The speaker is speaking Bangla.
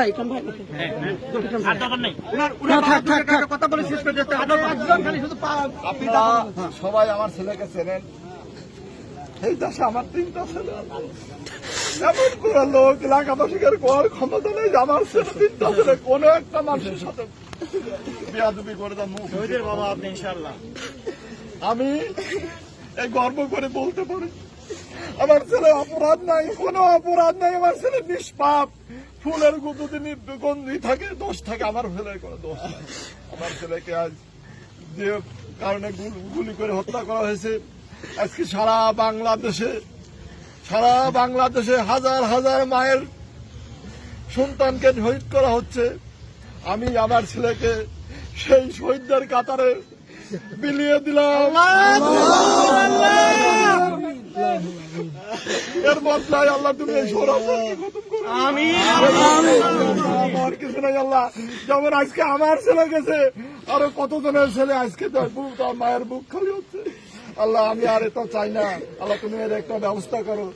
ভাই ইকরাম ভাই। থাক থাক কথা বলে শেষ করে আপনারা সবাই আমার ছেলেকে চেনেন এই দেশে আমার তিনটা ছেলে এমন কোন লোক এলাকাবাসীকে করার ক্ষমতা নেই আমার ছেলে তিনটা ছেলে কোনো একটা মানুষের সাথে বেয়াদবি করে বাবা আপনি ইনশাআল্লাহ। আমি এই গর্ব করে বলতে পারি আমার ছেলে অপরাধ নাই কোনো অপরাধ নাই আমার ছেলে নিষ্পাপ। ফুলের যদি গন্ধি থাকে, দোষ থাকে, আমার ছেলের কোনো দোষ আমার ছেলেকে আজ যে কারণে গুলি করে হত্যা করা হয়েছে, আজকে সারা বাংলাদেশে সারা বাংলাদেশে হাজার হাজার মায়ের সন্তানকে শহীদ করা হচ্ছে। আমি আমার ছেলেকে সেই শহীদদের কাতারে বিলিয়ে দিলাম। এর বদলায় আল্লাহ তুমি এই সৌরভকে খতম করো। আমি আমার কিছু নাই আল্লাহ। যেমন আজকে আমার ছেলে গেছে আরও কতজনের ছেলে আজকে তার বুক তার মায়ের বুক খালি হচ্ছে। আল্লাহ আমি আর এটা চাই না। আল্লাহ তুমি এর একটা ব্যবস্থা করো।